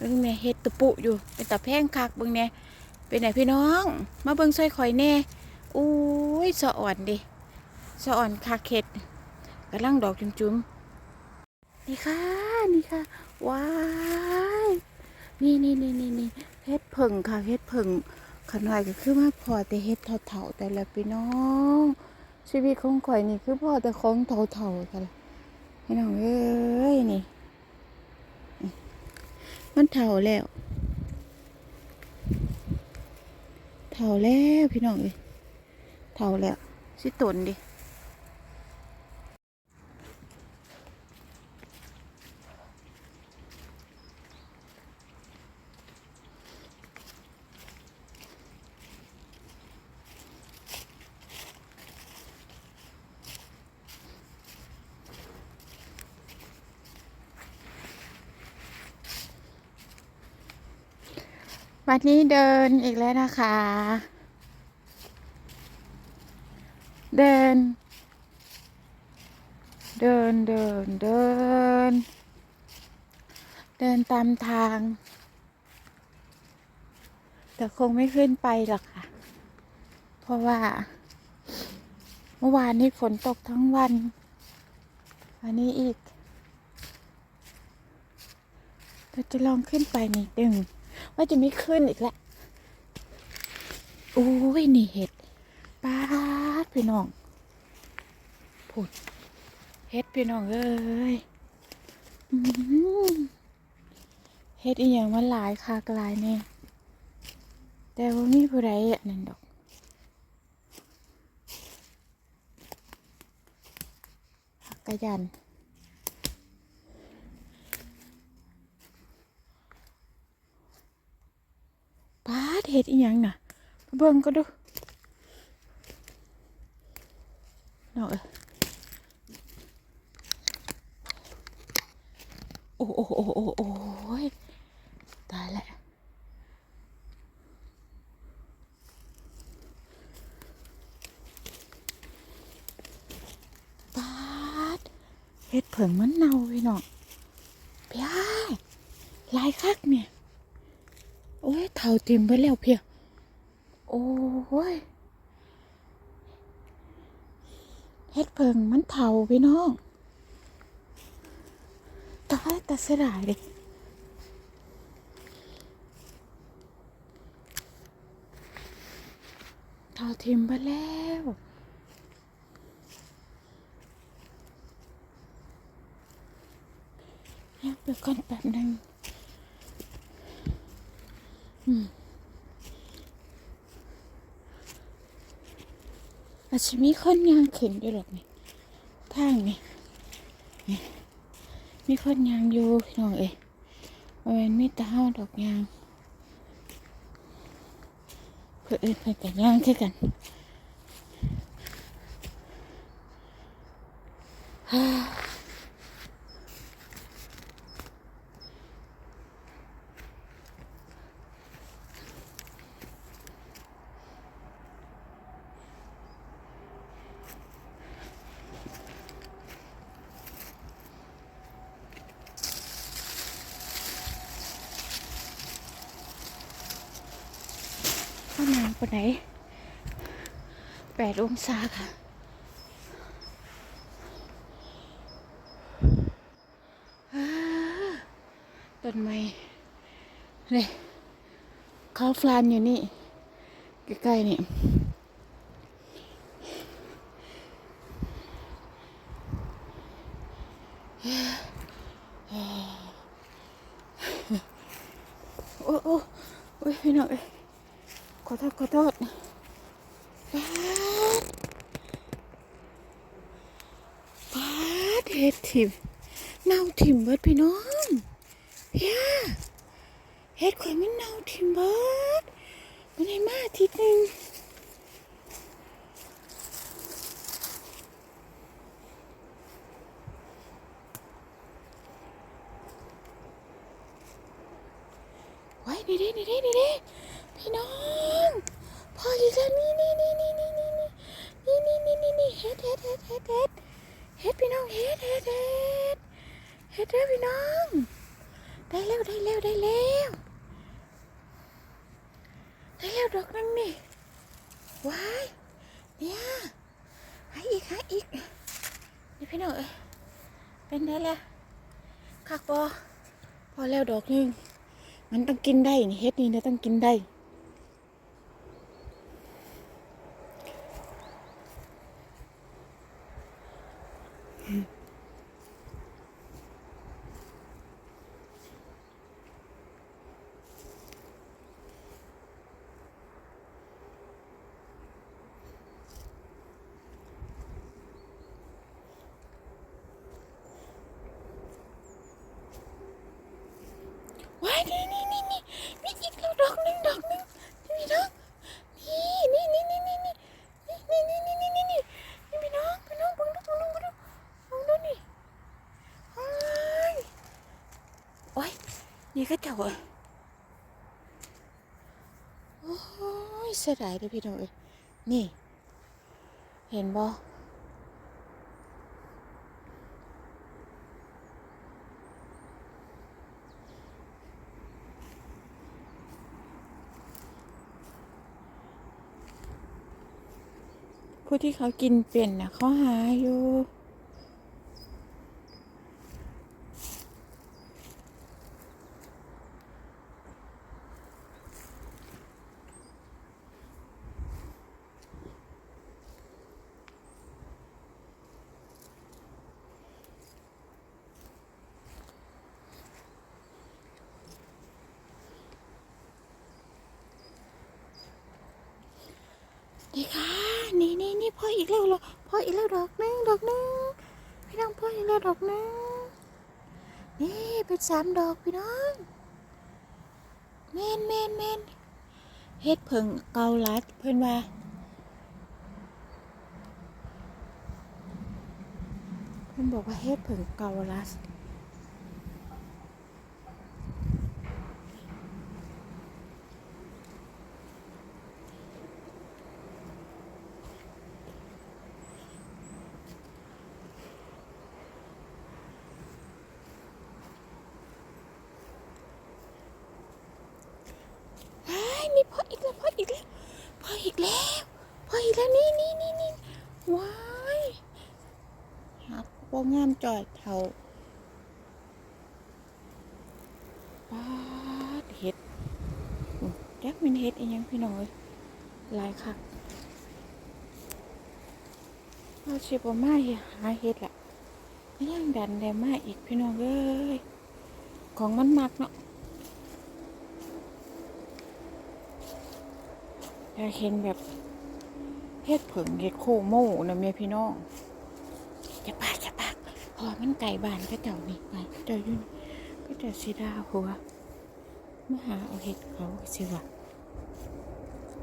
เบิ่งแม่เฮ็ดตะปุอยู่ เป็นตะแพงคักเบิ่งแน่เป็นไหนพี่น้อง มาเบิ่งซอยข่อยแน่อุ้ยสะอ่อนดิสะอ่อนคักเฮ็ดกำลังดอกจุ่มๆนี่ค่ะนี่ค่ะว้ายนี่นี่นี่นี่นี่เฮ็ดเพิ่งค่ะเฮ็ดเพิ่งขน่อยก็คือมาพอแต่เฮ็ดเถาๆแต่ละพี่น้อง ชีวิตของข่อยนี่คือพอแต่ของเถาๆกันละพี่น้องเอ้ยนี่ มันเท่าแล้วเท่าแล้วพี่น้องเอ้ยเท่าแล้วสิตนดิ วันนี้เดินอีกแล้วนะคะ เดิน เดินเดินเดิน เดินตามทาง แต่คงไม่ขึ้นไปหรอกค่ะ เพราะว่า เมื่อวานนี้ฝนตกทั้งวัน วันนี้อีก เราจะลองขึ้นไปนิดหนึ่ง ว่าจะไม่ขึ้นอีกแล้วโอ้ยนี่เห็ดป้าพี่น้องผุดเห็ดพี่น้องเอ้ยเห็ดอีหยังมันหลายคากลายเนี่ยแต่ว่ามีผู้ใดอันนั่นดอกผักกระยัน ป้าดเห็ดอีหยังน่ะเบิ่งก็ดูเนาเอ้ยโอ้โอ้โอ้โอ้โอ้ยตายแล้วป้าดเห็ดเผิงมันเน่าพี่น้องพียลายคักเนี่ย อ้ยเท่าเต็มไปแล้วเพียโอ้ยเฮ็ดเพิงมันเท่าพี่น้องตายแต่เสียดายเลยเท่าเต็มไปแล้วเงียบไปก่อนแป๊บหนึง อาจจะมีคนยางขึ้นอยู่หรอกนี่ทางนี่มีคนยางอยู่พี่น้องเอ้ยเอเป็นมีตาเฮาดอกยางเพื่อนเพื่อกันยางแคือกันฮ่า ก้างในปานไหนแปดองศาค่ะ ต้นไม้เลยเขาฟลานอยู่นี่ ใกล้ๆนี่ โอ้โอ้โอ้ยพี่น้องเอ้ยขอโทษขอโทษ ปาดเห็ดถิ่มเน่าถิ่มเบิดพี่น้องเฮียเห็ดข่อยมันเน่าถิ่มเบิดมันให้มาอาทิตย์หนึง ดเฮ็ดเฮ็ดเฮ็ดพี่น้องเฮ็ดเฮ็ดเฮ็ดเฮ็ดเด้อพี่น้อง ได้แล้วได้แล้วได้แล้วได้แล้วดอกนึงนี่ว้ายเนี่ยหาอีกหาอีกนี่พี่น้องเอ้ยเป็นได้แล้วคักบอพอแล้วดอกหนึงมันต้องกินได้นี่เฮ็ดนี่นะต้องกินได้ Why didn't he? โอ้ยนี่ก็เจ้าอะโอ้ยเสียดายเลยพี่น้องเอ้ยนี่ เห็นบ่ผู้ที่เขากินเป็นนะเขาหาอยู่ นี่ค่ะนี่นี่นี่พ่ออีกแล้วหรอพ่ออีกแล้วดอกหนึงดอกหนึงพี่น้องพ่ออีกแล้วดอกหนึงนี่เป็นสามดอกพี่น้องเมนเมนเมนเฮ็ดเพิ่งเกาลัดเพิ่นว่าเพิ่นบอกว่าเฮ็ดเพิ่งเกาลัดไอ้ายนี่พ่ออีกแล้วพ่ออีกแล้วพ่ออีกแล้ว พ่ออีกแล้วนี่นี่นี่นี่ว้ายหักบ่งามจอยเท่าปาเห็ดอื้อจักแมันเห็ดอีหยังพี่น้อยลายคักเอาสิบ่มาเฮ็ดหาเห็ดละยังดันได้มาอีกพี่น้องเอ้ยของมันมักเนาะอยากเห็นแบบ ฮ็ดผึ่งเฮ็ดโคโม่นะเมียพี่น้องจะปากจะปากพอมันไก่บ้านก็เจ้านี่ไปเจ้าอยู่นี่ก็เจ้าสิดาหัวมาหาเอาเห็ดเขาสิวะ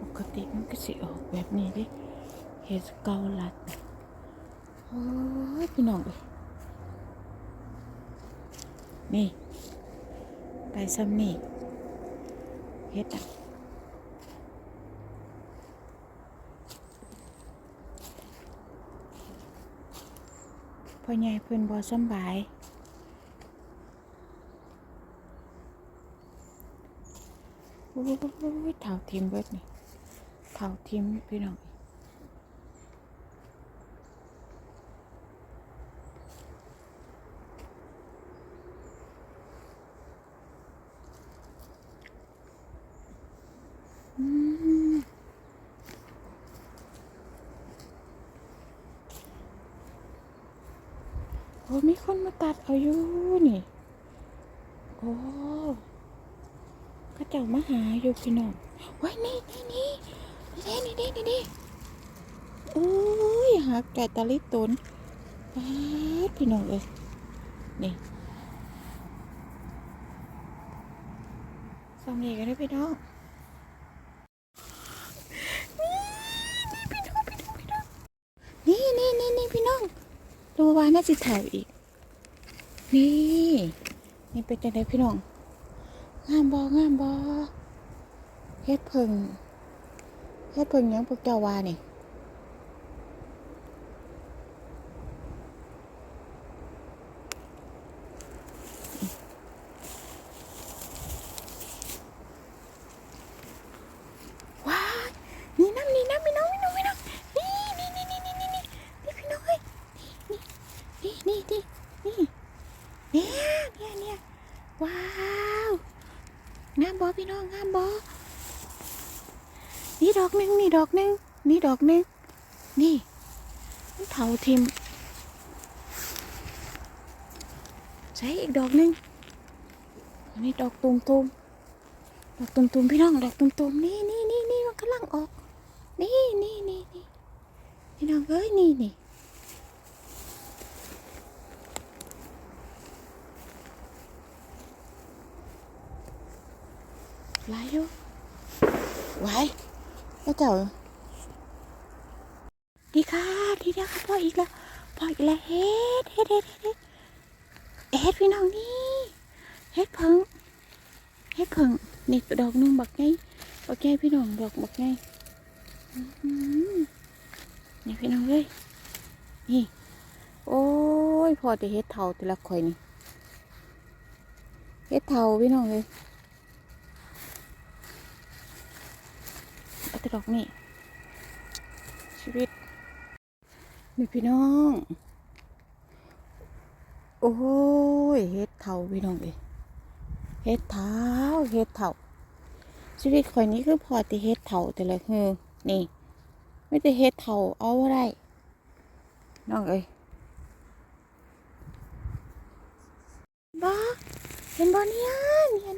ปกติมันก็สิออกแบบนี้เดิเห็ดเกาลัดน่ะโอ้ยพี่น้องเอ้ยนี่ ไปซ้ำนี่เฮ็ดอะ พ่อใหญ่เพิ่นบ่สบาย โอ้ยเท่าทิมเบิดนี่เท่าทิมพี่น้องอืม โอ้มีคนมาตัดเอาอยู่นี่ โอ้ก็เจ้ามาหาอยู่พี่น้องไว้ยนี่นี่นี่นี่นี่นี่นี่นี่โอ้ยหักแกะตะลิตนป๊าดพี่น้องเอ้ยนี่สองเอกกันด้วยพี่น้องนี่นี่นี่นี่พี่น้องดูว่าน่าจะถ่ายอีก นี่ นี่เป็นจังไดพี่น้องงามบองามบอเฮ็ดเพิ่งเฮ็ดเพิ่งยังพวกเจ้าว่านี่ งามบอพี่น้องงามบอนี่ ดอกหนึ่งนี่ดอกหนึ่งนี่ดอกหนึ่งนี่เถาทิมใช้อีกดอกหนึ่งอันนี้ดอกตุ่มตุมดอกตุ่มตุมพี่น้องดอกตุ่มตุมนี่นี่นี่นี่มันกำลังออก นี่นี่นี่นี่พี่น้องเอ้ยนี่นี่ไหลายอยู่ไหว แล้วเจ้า ดีค่ะ ดีแล้วค่ะพ่ออีกแล้วพ่ออีกแล้วเฮ็ดเฮ็ดเฮ็ดเฮ็ดเฮ็ดพี่น้องนี่เฮ็ดเพิ่งเฮ็ดเพิ่งนี่ดอกหนึงบักไงบักไงพี่น้องดอกบักไงนี่พี่น้องเอ้ยนี่ โอ้ยพอจะเฮ็ดเท่าแต่ละข่อยนี่เฮ็ดเท่าพี่น้องเลย แต่ดอกนี่ชีวิตนี่พี่น้อง โอ้ยเฮ็ดเท่าพี่น้องเอ้เฮ็ดเท้าเฮ็ดเท่าชีวิตข่อยนี้คือพอที่เฮ็ดเท่าแต่ละคือนี่ไม่ได้เฮ็ดเท่าเอาอะไรน้องเอ้ยบ้าเห็นบ่เนี่ยเนี่ย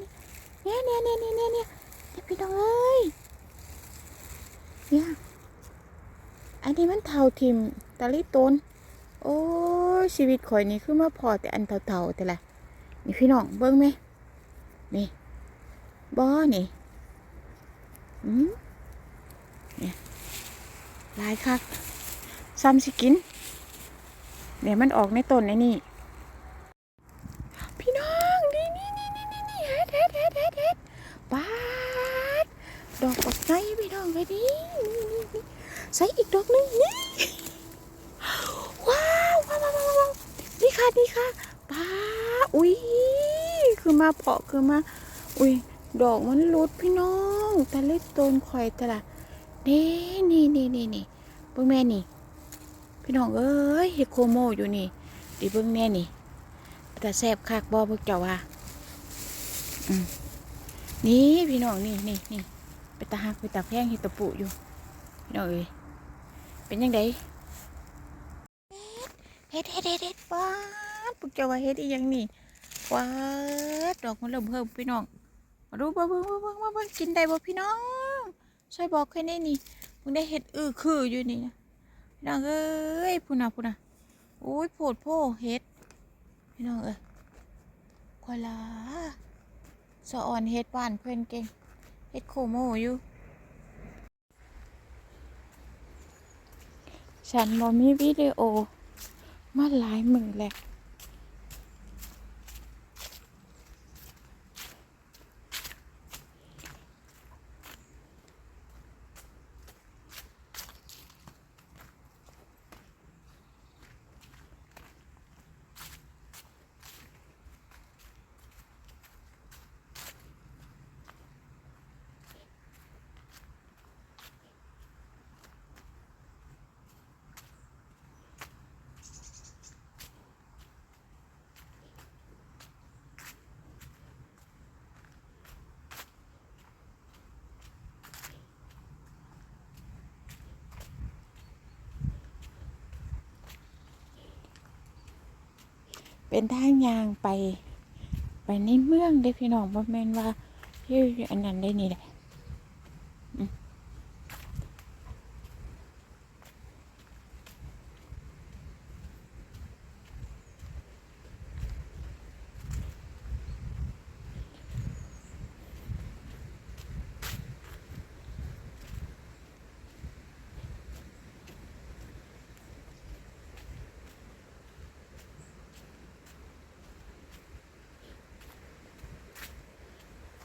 เนี่ยเนี่ยเนี่ยเนี่ยเนี่ยพี่น้องเอ้ย เนี่ย อันนี้มันเท่าทิมตะลิตนโอ้ยชีวิตข่อยนี่คือมาพอแต่อันเท่าๆแต่ละนี่พี่น้องเบิ่งไหมนี่บ่นี่อืมนี่ลายคักซ้ำสิกินเดี๋ยวมันออกในต้นในนี่ ไงพี่น้องเลยดินี่นี่นี่ใส่อีกดอกหนึงนี่ว้าวว้าวว้าววววนี่ค่ะนี่ค่ะบาอุ้ยคือมาเพาะคือมา อุ้ยดอกมันรุดพี่น้องแต่เล็กต้นข่อยแต่ละนี่นี่นี่นี่นี่เบิ่งแม่นี่ พี่น้องเอ้ยเฮโคโมอยู่นี่ดิเบิ่งแม่นี่แต่แซบคักบ่พวกเจ้าว่าอืมนี่พี่น้องนี่นี่นี่ ไปตาหักไปตาแพงเฮ็ดตะปุอยู่พี่น้องเอ้ยเป็นยังไงเฮ็ดเฮ็ดเฮ็ดเฮ็ดว้าดพวกเจ้าว่าเฮ็ดอีหยังนี่ว้าดดอกมันเริ่มเพิ่มพี่น้องมาดูเบิ่งเบิ่งเบิ่งเบิ่งเบิ่งกินได้บ่พี่น้องช่วยบอกแค่นี้นี่มึงได้เห็ดอือคืออยู่นี่นะพี่น้องเอ้ยพูน่ะพูน่ะโอ้ยโผดโพเห็ดพี่น้องเอ้ยคอยละสะอ่อนเห็ดบ้านเพื่อนเก่ง เอ็ดโคโมอยู่ ฉันบอมีวิดีโอ มาหลายมือแหละ เป็นทางยางไป ไปในเมืองได้พี่น้องบ่แม่นว่าที่อันนั้นได้นี่แหละอืม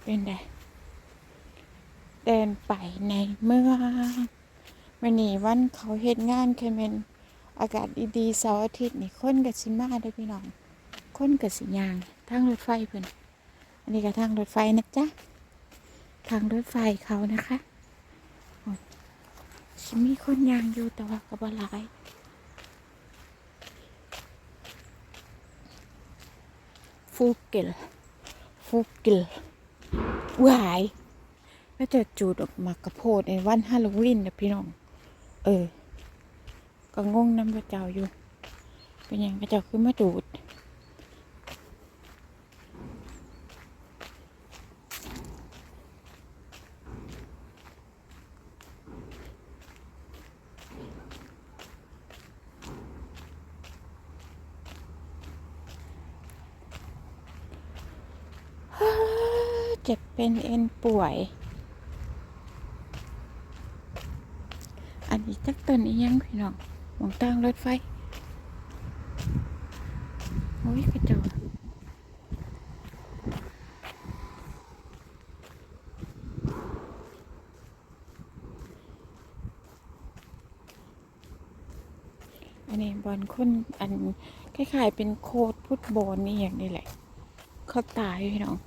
เป็นไงเดินไปในเมืองวันนี้วันเขาเฮ็ดงานเคยเป็นอากาศดีๆเสาร์อาทิตย์นี่คนกับสิมาได้พี่น้องคนกับสิยางทางรถไฟเพิ่นอันนี้ก็ทางรถไฟนะจ๊ะทางรถไฟเขานะคะโอ้ยสิมีคนยางอยู่แต่ว่าก็บ่หลายฟูเกลฟูเกล วายแล้วจะจูดออกมากระโพดในวันฮาโลวีนนะพี่น้อง เออ ก็งงน้ำพระเจ้าอยู่ เป็นยังพระเจ้าคือมาจูด เจ็บเป็นเอ็นป่วย อันนี้จักต้นอียังพี่น้องหมองตั้งรถไฟ โอ้ยกระจกอันนี้บอลคนอันคล้ายๆเป็นโคดฟุตบอลนี่อย่างนี้แหละ เขาตายพี่น้อง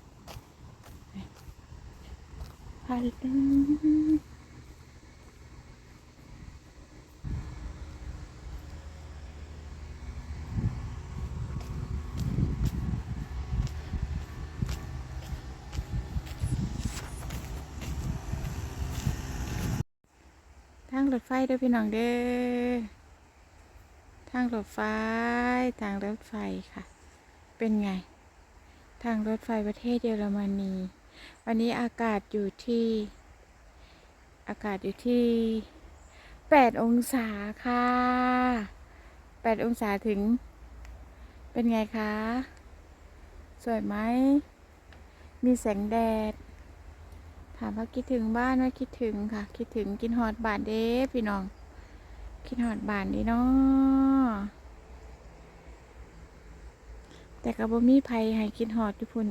ฮัลโหลทางรถไฟเด้อพี่น้องเด้อ ทางรถไฟ ทางรถไฟค่ะ เป็นไง ทางรถไฟประเทศเยอรมนี วันนี้อากาศอยู่ที่ อากาศอยู่ที่ 8 องศาค่ะ 8 องศาถึง เป็นไงคะ สวยไหม มีแสงแดด ถามว่าคิดถึงบ้านไหมคิดถึงค่ะ คิดถึงกินฮอดบานเด้พี่น้อง คิดฮอดบานดีเนาะแต่ก็บ่มีภัยให้คิดฮอดทุกพุ่น